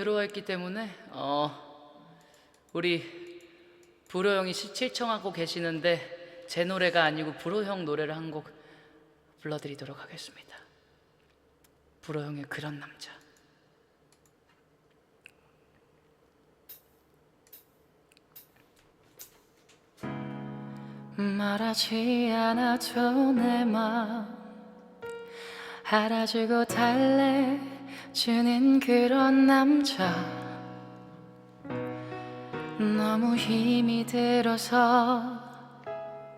들어와 있기 때문에 어 우리 불호 형이 시- 시청하고 계시는데 제 노래가 아니고 불호 형 노래를 한 곡 불러드리도록 하겠습니다. 불호 형의 그런 남자. 말하지 않아도 내맘 알아주고 달래 주는 그런 남자. 너무 힘이 들어서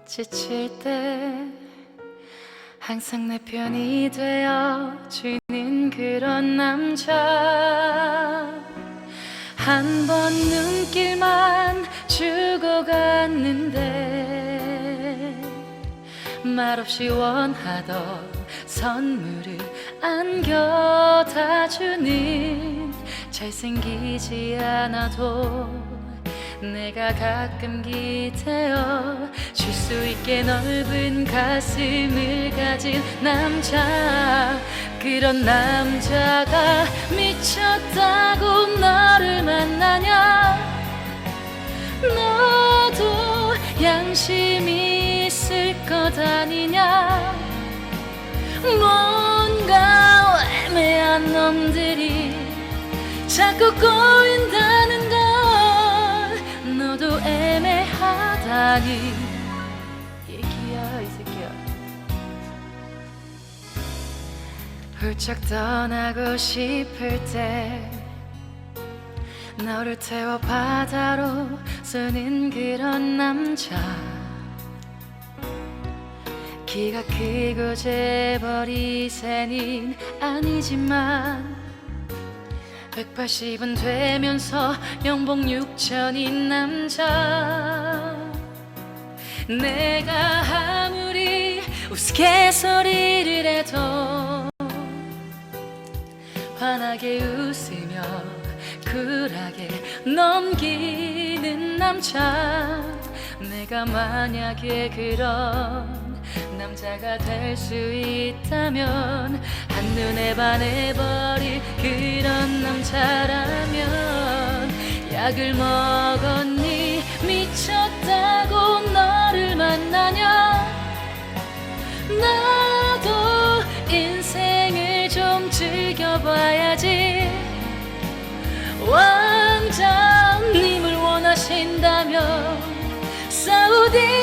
지칠 때 항상 내 편이 되어 주는 그런 남자. 한 번 눈길만 주고 갔는데 말없이 원하던 선물을 안겨다 주는 잘생기지 않아도 내가 가끔 기대어 쉴 수 있게 넓은 가슴을 가진 남자. 그런 남자가 미쳤다고 너를 만나냐 너도 양심이 있을 것 아니냐. 뭔가 애매한 놈들이 자꾸 꼬인다는 걸 너도 애매하다니. 얘기야 이 새끼야. 훌쩍 떠나고 싶을 때 너를 태워 바다로 쏘는 그런 남자 키가 크고 재벌이 새는 아니지만 180은 되면서 연봉 6천인 남자. 내가 아무리 우스갯소리를 해도 환하게 웃으며 쿨하게 넘기는 남자. 내가 만약에 그런 남자가 될 수 있다면 한눈에 반해버릴 그런 남자라면 약을 먹었니? 미쳤다고 너를 만나냐 나도 인생을 좀 즐겨봐야지. 왕자님을 원하신다면 사우디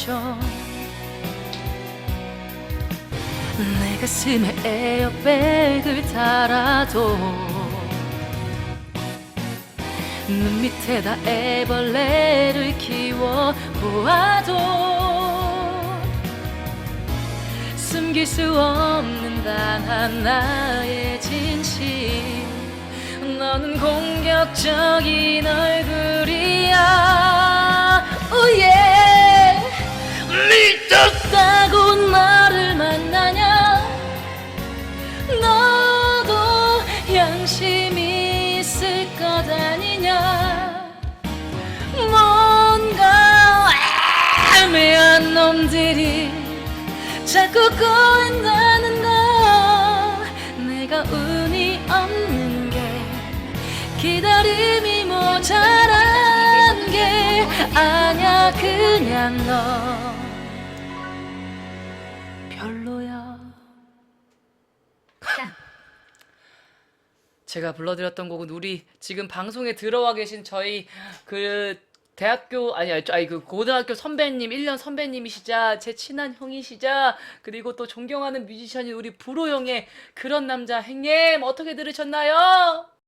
함정 내 가슴에 에어백을 달아도 눈 밑에다 애벌레를 키워 보아도 숨길 수 없는 단 하나의 진실 너는 공격적인 얼굴이 놈들이 자꾸 꼬인다는 거. 내가 운이 없는 게 기다림이 모자란 게 아냐 그냥 너 별로야. 제가 불러드렸던 곡은 우리 지금 방송에 들어와 계신 저희 그 대학교 아니 아니 아니, 그 고등학교 선배님 1년 선배님이시자 제 친한 형이시자 그리고 또 존경하는 뮤지션인 우리 불호 형의 그런 남자 행님 어떻게 들으셨나요?